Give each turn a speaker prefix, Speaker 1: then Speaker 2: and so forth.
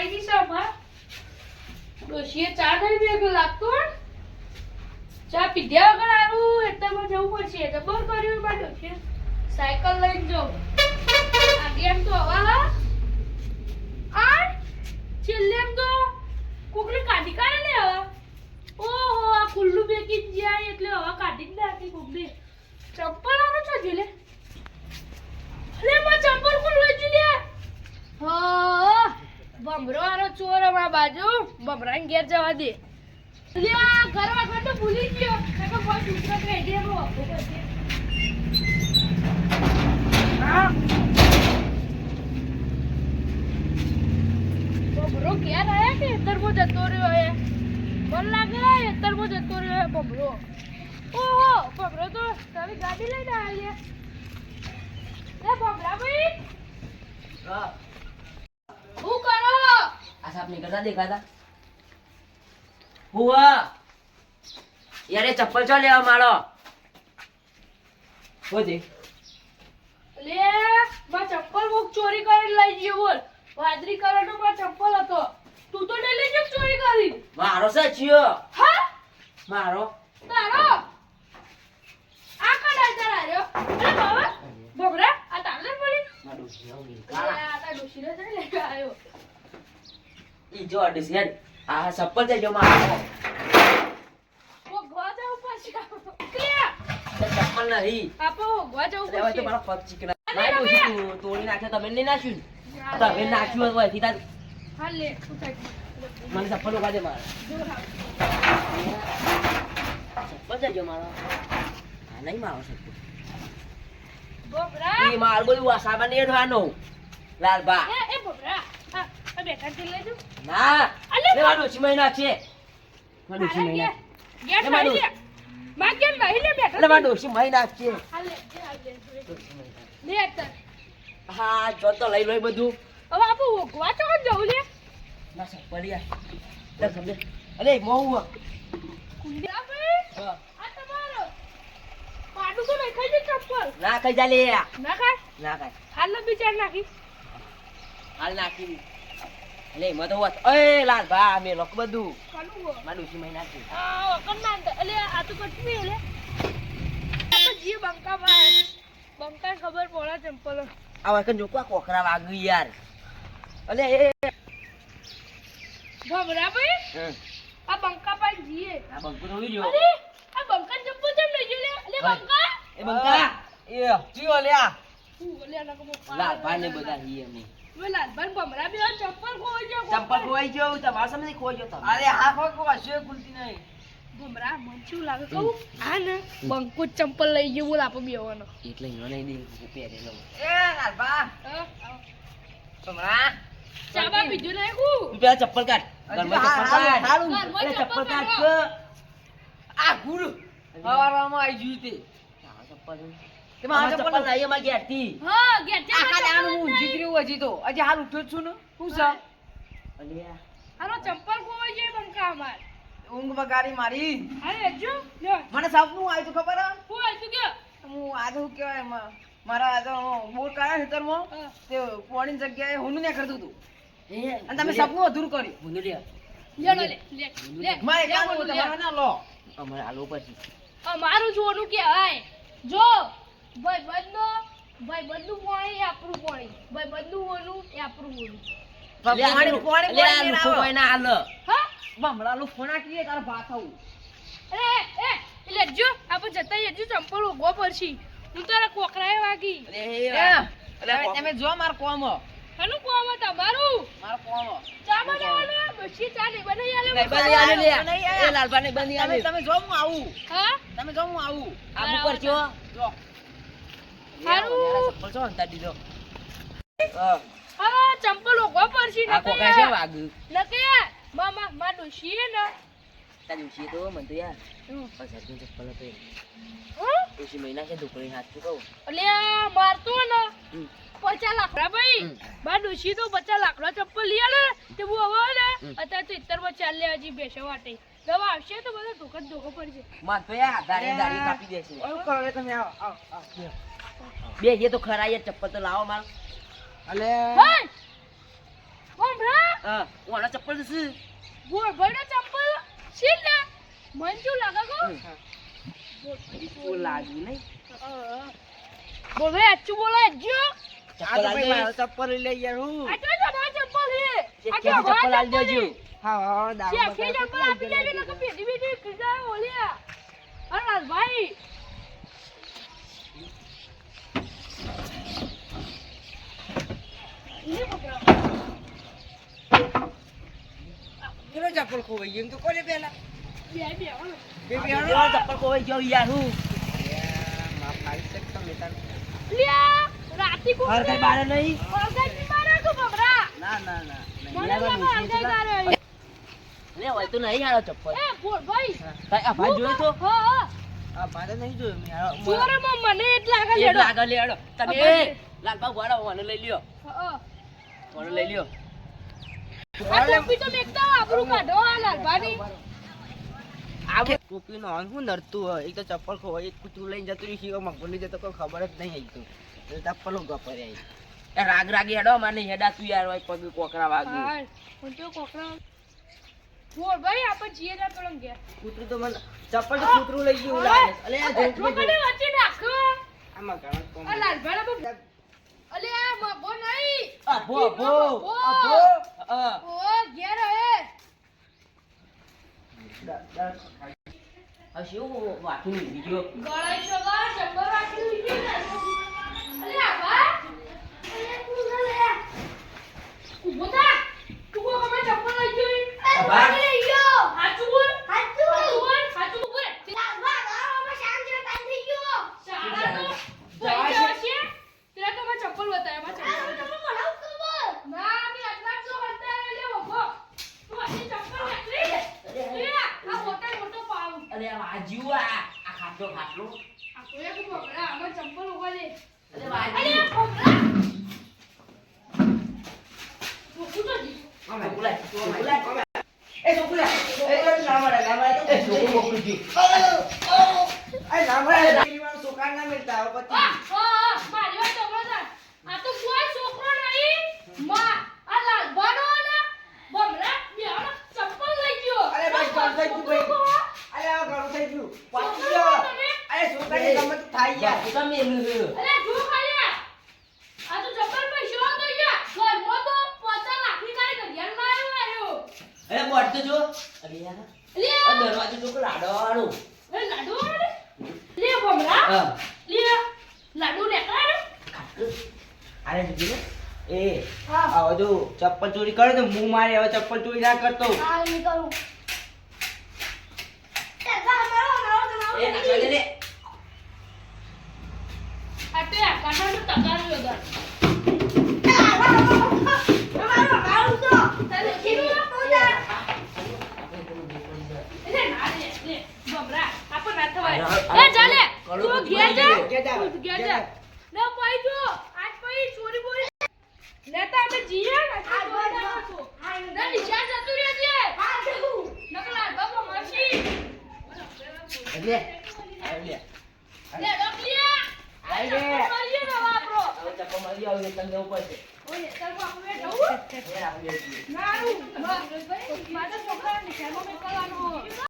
Speaker 1: પડી ગઈ ડોશીએ ચા નહીં ભેગો લાગતો ચા પીધ્યા વગર આવું એટલામાં જવું પડશે. જબર કર્યું મારે ડોશીએ. સાયકલ લઈને જાઉં આગળ એમ તો હવા હા આ છેલ્લે એમ તો કોકને કાઢી કાઢે ને હવા ઓહો આ ખુલ્લું બેકી જ જાય એટલે હવા કાઢી જ નાખી કોકને ચપ્પલ આનો છો જોઈ લે અરે માં ચંપલ કોણ લઈ ગયું લે હા બમરો આરો ચોર અમારા બાજુ. બમરાને ઘેર જવા દે. ઘર તો ભૂલી ગયો. કાકા બહુ દૂસરો કહી દે રો બમરો ઘેર આયા કે એતરમાં જતો રહ્યો હે મન લાગે એતરમાં જતો રહ્યો હે બમરો ઓહો બમરો તો તારી ગાડી લઈને આવી લે બમરા ભાઈ
Speaker 2: હા. આ સાપ નીકળતા દેખાતા. હુવા. યાર એ ચપ્પલ ચો લેવા મારો હોજે
Speaker 1: લે માં ચપ્પલ કોક ચોરી કરી લઈ ગયો બોલ. વાદરી કલરનો માં ચપ્પલ હતો. તું તો ડેલી જ ચોરી કરી?
Speaker 2: મારો સચિયો
Speaker 1: હા?
Speaker 2: મારો.
Speaker 1: મારો આ કડા તારા રહ્યો. અરે બાબા બબરા આ તાલે પડી?
Speaker 2: મારું જીવ
Speaker 1: આ તાર ડોશીને જઈને લેવા આવ્યો.
Speaker 2: ઈ જો યાર આ ચપ્પલ છે જો મારો
Speaker 1: ઓ ગવા જાવ પાછી.
Speaker 2: ક્લિયર સપ્પલ નહીં.
Speaker 1: આપો ગવા જાવ
Speaker 2: હવે તો મારો પગ ચીકણા. ડોશી તું તોડી નાખ્યો તમે નહીં નાખ્યું તમે નાખ્યું હોયથી તાર
Speaker 1: હા લે
Speaker 2: મને સપ્પલ ઉગા દે મારા. સપ્પલ છે જો મારો. આ નહીં મારો સપ્પલ
Speaker 1: બોબરા!
Speaker 2: ઈ માર બધું આ સામાન એડવાનો લાલબા
Speaker 1: આ આ થી લેજો
Speaker 2: ના
Speaker 1: અલે
Speaker 2: લે મારું ઓછી મહિના છે. મારું મહિના
Speaker 1: ગેટ
Speaker 2: એ મારું.
Speaker 1: લઈ લે. માં કેમ નહીં લે બેટા
Speaker 2: એટલે મારું ઓછી મહિના છે.
Speaker 1: લે લે, હા લે લે. અત્યારે
Speaker 2: હા જો તો લઈ લો બધું.
Speaker 1: હવે આપો ઓગવા તો જવું લે.
Speaker 2: ના સપલિયા લે સમજે. અરે મોહું
Speaker 1: કુંડા ભાઈ આ તમારો. પાડું તો નહીં ખાઈ ચપ્પલ.
Speaker 2: ના કઈ જા લે
Speaker 1: ના ખાય?
Speaker 2: ના કઈ
Speaker 1: હાલ બિચાર નાખી.
Speaker 2: હાલ નાખી. લે એમાં તો વાત એ લાલબા મે લોક બધું. મારું ઓછી મહિના છે
Speaker 1: અલે આ તો કટવી એટલે જી બંકા ભાઈ બંકા ખબર પડે ચંપલ
Speaker 2: આ વાકન જો કો કોકરા વાગ્યું યાર. અલે એ
Speaker 1: ભમરા ભાઈ આ બંકા ભાઈ જીએ.
Speaker 2: આ બંકો તો ઉઈ
Speaker 1: અરે આ બંકા ચંપલ ચમ લઈ ગયો લે? બંકા.
Speaker 2: એ બંકા. એ જીઓ
Speaker 1: અલે આ લાલ
Speaker 2: ભાઈ ને બધા હી એમની
Speaker 1: લાલ ભાઈ ભમરા બી આ ખોઈ ગયો
Speaker 2: ચંપલ તમારા સામે ખોવાઈ ગયો
Speaker 3: અરે હા ફોક હશે ખુલતી નહીં.
Speaker 1: ભમરા મન શું લાગે કહું? આ ને બંકુ ચંપલ લઈ ગયો બોલ આપો બેવાનો
Speaker 2: એટલે ઈનો નહીં દે પહેરેલો
Speaker 3: એ લાલબા
Speaker 1: હા ચાબા બીજું નાખું
Speaker 2: તું પેલા ચપ્પલ કાઢ. ચપ્પલ કાઢ.
Speaker 3: હારું
Speaker 1: ઘરમાં ચપ્પલ
Speaker 2: ચપ્પલ કાઢ
Speaker 3: આ ગુરુ હવારમાં આવી ગયું તે.
Speaker 2: ચપ્પલ.
Speaker 3: તે
Speaker 2: ચપ્પલ
Speaker 3: ચપ્પલ
Speaker 2: નહીં ઘેરથી.
Speaker 1: હા ઘેર
Speaker 3: આખા દાનું હું
Speaker 1: ચપ્પલ જ
Speaker 3: ઊંઘી જ
Speaker 1: નહીં.
Speaker 3: રહ્યું હજી તો. હજી હાલ ઉઠ્યો છું ને. શું છે
Speaker 2: અલ્યા.
Speaker 1: હાલો ચંપલ ખોવાઈ જાય બંકા અમાર
Speaker 3: ઊંઘ બગાડી મારી.
Speaker 1: અરે જો
Speaker 3: મને સપનું આવ્યું તું ખબર હું?
Speaker 1: આઈ કે
Speaker 3: હું આજે શું કહેવાય મ- મારા આજે બોર કાઢ્યા ખેતરમાં તે પોણીની જગ્યાએ હુંનું ને કરતું હતું અને તમે સપનું અધૂરું કર્યું.
Speaker 2: ભૂંડું લે.
Speaker 1: લે લે લે.
Speaker 3: મારે કામ
Speaker 1: બોલું
Speaker 3: ના લો.
Speaker 2: અમારે આલો પછી
Speaker 1: અમારું જોનું કહેવાય. જો ભાઈ બંધો ભાઈ બધું પાણી આપણું પાણી. ભાઈ બધું ઓનું એ આપણું ઓલું.
Speaker 2: આ આ
Speaker 1: હા?
Speaker 3: તારે આવું
Speaker 1: કોકરાએ વાગી.
Speaker 3: તમે જો માર કોમ.
Speaker 1: હનું કોમ તમારું?
Speaker 3: માર કોમ.
Speaker 1: ચા બનાવવાનું બસી ચા નહીં બનાવી આલે
Speaker 2: નહીં આલે એ લાલબા નહીં બંધી આલે.
Speaker 3: તમે જો હું આવું.
Speaker 1: હા?
Speaker 3: તમે જો હું આવું.
Speaker 2: આબુ પર છો
Speaker 3: જો.
Speaker 1: હારું.
Speaker 2: ચપ્પલ છો અંતા દીધો હા
Speaker 1: હા ચંપલ પડશે
Speaker 2: આ કોકા છે વાગ્યું
Speaker 1: નકે મામા માં ડોશી ને.
Speaker 2: તો મને તો યાર.
Speaker 1: હા?
Speaker 2: ઉછી મહિના છે દુકડી હાથ ચૂકવું
Speaker 1: એટલે મારતો ને. પચાસ લાખ. ભાઈ બા ડોશી તો પચાસ લાખ નો લઈ આલે તે હું હવે ને. અત્યારે તો ઇત્તરમાં ચાલે હજી બેસે વાટે. દવા આવશે તો બધો ધોકો ધોકો પડશે
Speaker 2: માર તો યાર દાડી દાડી કાપી દેશે.
Speaker 3: ઓલું કરો તમે આવો આવો આવો.
Speaker 2: બે તો ખરા યાર ચપ્પલ તો લાવો માર.
Speaker 3: અલે.
Speaker 1: હે? હમણાં?
Speaker 2: હા ઓના ચપ્પલ તો શું
Speaker 1: બોલ ભાઈનો ચંપલ છે ને? મન શું લાગે કો
Speaker 2: નહીં?
Speaker 1: બોલ ભાઈ અચ્છું બોલો
Speaker 3: ભાઈ ચપ્પલ લઈ યાર હું.
Speaker 1: આ તો તમારા ચંપલ છે. આ તો
Speaker 2: ચપ્પલ દેજો
Speaker 3: હા હા
Speaker 1: છે ચંપલ આપી દેજો ઓલ્યા અરે રાજભાઈ ઈ પકડો.
Speaker 3: કેનો ચપ્પલ ખોવાઈ ગયું તો કોને પેલા
Speaker 1: બે બે
Speaker 3: હાલો.
Speaker 2: ચપ્પલ ખોવાઈ ગયો યાર હું.
Speaker 1: રાતી
Speaker 2: હર કઈ બારે નહીં
Speaker 3: ના ના ના.
Speaker 1: મને લાગે
Speaker 2: લે હોય તો નહીં હારો ચપ્પલ.
Speaker 1: એ બોલ ભાઈ.
Speaker 2: ભાઈ આ ભાઈ જોયો તો?
Speaker 1: હા હા
Speaker 3: આ ભાડે નહીં જોયું મેં.
Speaker 1: મને એટલા આગળ લેડો
Speaker 2: લાગે લેડો તમે લાલબા વાળો મને લઈ લ્યો.
Speaker 1: હા.
Speaker 2: મને લઈ લ્યો.
Speaker 1: આ ટોપી તો મેકતા આબરૂ કાઢો આ લાલભાની.
Speaker 3: આ બધું ટોપીનો આમ શું નડતું હોય? એક તો ચપ્પલ ખોવાઈ એક કૂતરું લઈને જતું રહ્યું શીખો મગફળી જતો કોઈ ખબર જ નહીં આવી તો. ચપ્પલ ઉગા પડે
Speaker 2: એ રાગ રાગી હેડો મને હેડા તું યાર હોય પગ કોકરા વાગ્યું
Speaker 1: હું તો કોકરા બોલ ભાઈ આપણે જીએ જા તો ગયા
Speaker 3: કૂતરું તો મને ચપ્પલ તો કૂતરું લઈ ગયું લાગે અલે આ જોક
Speaker 1: વચ્ચે નાખો.
Speaker 3: આમાં ઘણા કોમ
Speaker 1: આ લાલભાઈ બબ અલે આ મગો નહીં.
Speaker 2: અભો અભો
Speaker 3: અભો.
Speaker 1: ઓ ઘેર હે.
Speaker 2: આ શું બીજો
Speaker 1: ગળાઈ શંબર અલે અલે લે તું ચપ્પલ લઈ ગઈ
Speaker 2: આબા.
Speaker 1: લઈ ગયો હાચું બોલ હાચું બોલ હાચું બોલ લાગવા ગારો અમે શાંત જે ટાઈમ થઈ ગયો શાળા તો
Speaker 2: જવા
Speaker 1: જવા
Speaker 2: છે.
Speaker 1: છે તેરા તો મેં ચપ્પલ બતાવ્યા મેં ચપ્પલ બતાવ્યા. ના મે આટલા જ જો હતા લે ઊભો તું આટલી ચપ્પલ નાખી લે આ મોટા મોટો પાવ
Speaker 2: અરે આ વાજ્યું આ આ ખાટલો ખાટલો
Speaker 1: આ કોઈ એક પકડા અમે ચપ્પલ ઊભા લે
Speaker 2: અરે
Speaker 1: અરે
Speaker 2: વાજ્યું
Speaker 1: પકડા મૂકું તો જી
Speaker 2: ચોકલા
Speaker 3: યાર.
Speaker 1: લે
Speaker 2: આ દરવાજો ચોક લાડવાળો.
Speaker 1: એ લાડુ લે
Speaker 2: હા.
Speaker 1: લે લાડુ લેકરા
Speaker 2: અરે દીદી
Speaker 3: એ આવો જો ચપ્પલ ચોરી કરે તો હું મારે હવે ચપ્પલ ચોરી ના કરતો.
Speaker 1: આ ની કરું એ આ તે આ કાઢવાનું તગાર એ ચાલે. તું ઘેર જા. તું ઘેર જા. ના પાઈ જો આજ પાઈ ચોરી બોરી લેતા અમે જીએ. ને આ જોઈ ના છો ના નિશા જતું રહે છે હા જવું. નકલા બાબા માસી
Speaker 3: એટલે
Speaker 1: લે.
Speaker 3: અરે
Speaker 1: ડોકલિયા
Speaker 3: આઈ
Speaker 1: આ
Speaker 3: લે.
Speaker 1: ને વાપરો
Speaker 2: હવે ચપ્પલ મળી આવ્યું તમને ઉપર છે.
Speaker 1: ઓય તાર આપણે જવું
Speaker 2: એ આપણે
Speaker 1: મારા છોકરાને નિશાનો મેં કરવાનો